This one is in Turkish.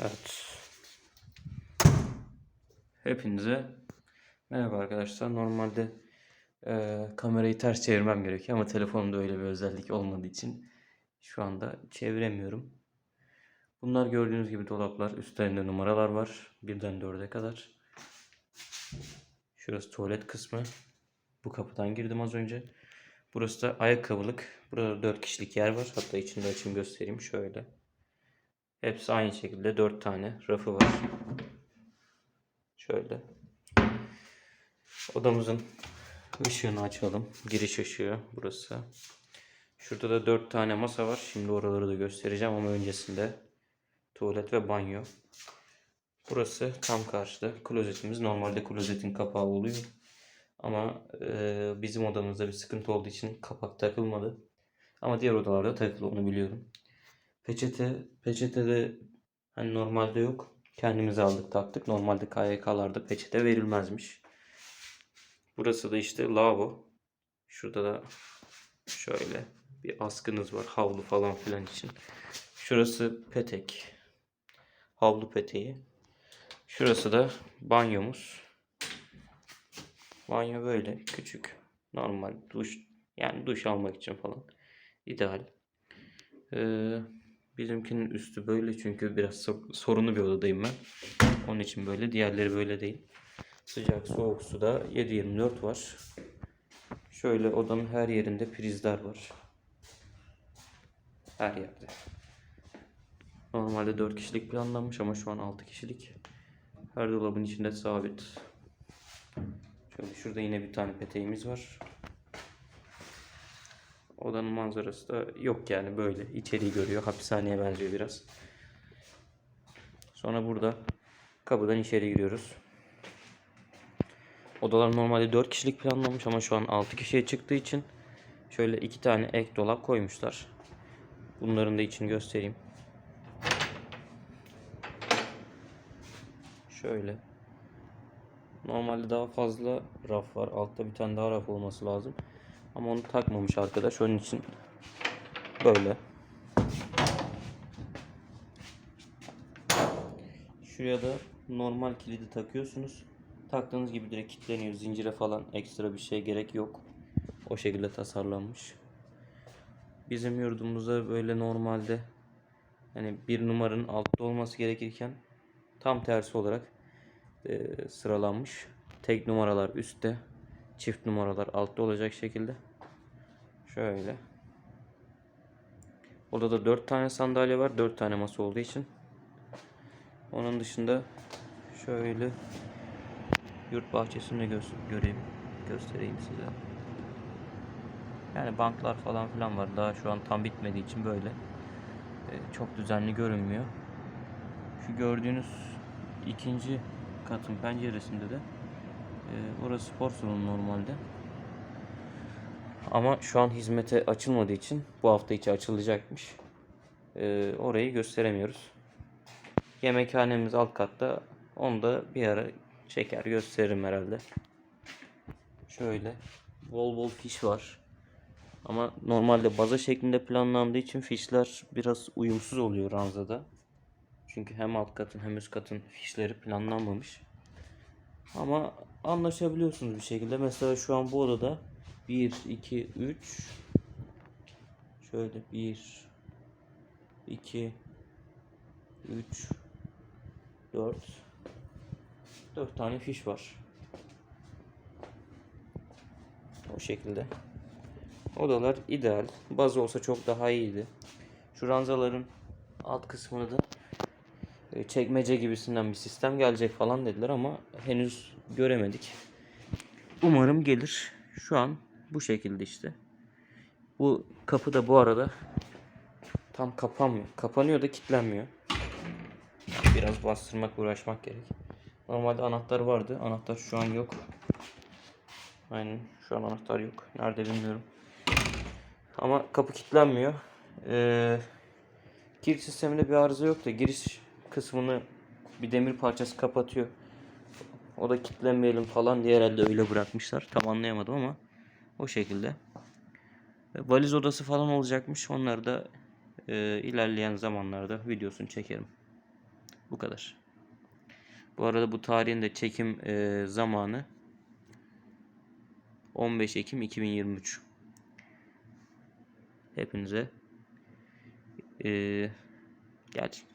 Evet. Hepinize merhaba arkadaşlar. Normalde e, kamerayı ters çevirmem gerekiyor ama telefonumda öyle bir özellik olmadığı için şu anda çeviremiyorum. Bunlar gördüğünüz gibi dolaplar. Üstlerinde numaralar var. Birden dörde kadar. Şurası tuvalet kısmı. Bu kapıdan girdim az önce. Burası da ayakkabılık. Burada 4 kişilik yer var. Hatta içinde açım göstereyim şöyle. Hepsi aynı şekilde 4 tane rafı var. Şöyle. Odamızın ışığını açalım. Giriş ışığı burası. Şurada da 4 tane masa var. Şimdi oraları da göstereceğim ama öncesinde tuvalet ve banyo. Burası tam karşıda. Klozetimiz. Normalde klozetin kapağı oluyor. Ama e, bizim odamızda bir sıkıntı olduğu için kapak takılmadı. Ama diğer odalarda takılı onu biliyorum. Peçete, peçete de hani normalde yok. Kendimiz aldık taktık. Normalde KYK'larda peçete verilmezmiş. Burası da işte lavabo. Şurada da şöyle bir askınız var. Havlu falan filan için. Şurası petek. Havlu peteği. Şurası da banyomuz. Banyo böyle küçük. Normal duş yani duş almak için falan. ideal. Ee, bizimkinin üstü böyle çünkü biraz sor- sorunlu bir odadayım ben. Onun için böyle. Diğerleri böyle değil. Sıcak soğuk suda 7-24 var. Şöyle odanın her yerinde prizler var. Her yerde. Normalde 4 kişilik planlanmış ama şu an 6 kişilik. Her dolabın içinde sabit. Şöyle şurada yine bir tane peteğimiz var. Odanın manzarası da yok yani böyle. İçeriği görüyor. Hapishaneye benziyor biraz. Sonra burada kapıdan içeri giriyoruz. Odalar normalde 4 kişilik planlanmış ama şu an 6 kişiye çıktığı için şöyle iki tane ek dolap koymuşlar. Bunların da içini göstereyim. Şöyle. Normalde daha fazla raf var. Altta bir tane daha raf olması lazım. Ama onu takmamış arkadaş. Onun için böyle. Şuraya da normal kilidi takıyorsunuz. Taktığınız gibi direkt kilitleniyor. Zincire falan ekstra bir şey gerek yok. O şekilde tasarlanmış. Bizim yurdumuzda böyle normalde hani bir numaranın altta olması gerekirken tam tersi olarak e, sıralanmış. Tek numaralar üstte, çift numaralar altta olacak şekilde. Şöyle. Odada 4 tane sandalye var. 4 tane masa olduğu için. Onun dışında şöyle yurt bahçesini gö- göreyim. Göstereyim size. Yani banklar falan filan var. Daha şu an tam bitmediği için böyle. e, çok düzenli görünmüyor. Şu gördüğünüz ikinci katın penceresinde de e, orası spor salonu normalde. Ama şu an hizmete açılmadığı için bu hafta içi açılacakmış. E, orayı gösteremiyoruz. Yemekhanemiz alt katta. Onu da bir ara çeker gösteririm herhalde. Şöyle bol bol fiş var. Ama normalde baza şeklinde planlandığı için fişler biraz uyumsuz oluyor ranzada. Çünkü hem alt katın hem üst katın fişleri planlanmamış. Ama anlaşabiliyorsunuz bir şekilde. Mesela şu an bu odada 1, 2, 3 Şöyle 1 2 3 4 4 tane fiş var. O şekilde. Odalar ideal. Baz olsa çok daha iyiydi. Şu ranzaların alt kısmını da e, çekmece gibisinden bir sistem gelecek falan dediler ama henüz göremedik. Umarım gelir. Şu an bu şekilde işte. Bu kapı da bu arada tam kapanmıyor. Kapanıyor da kilitlenmiyor. Biraz bastırmak, uğraşmak gerek. Normalde anahtar vardı. Anahtar şu an yok. Aynen şu an anahtar yok. Nerede bilmiyorum. Ama kapı kilitlenmiyor. Ee, giriş sisteminde bir arıza yok da giriş kısmını bir demir parçası kapatıyor. O da kilitlenmeyelim falan diye herhalde öyle bırakmışlar. Tam anlayamadım ama o şekilde. E, Valiz odası falan olacakmış. Onları da e, ilerleyen zamanlarda videosunu çekerim. Bu kadar. Bu arada bu tarihin de çekim e, zamanı 15 Ekim 2023. Hepinize e, gerçi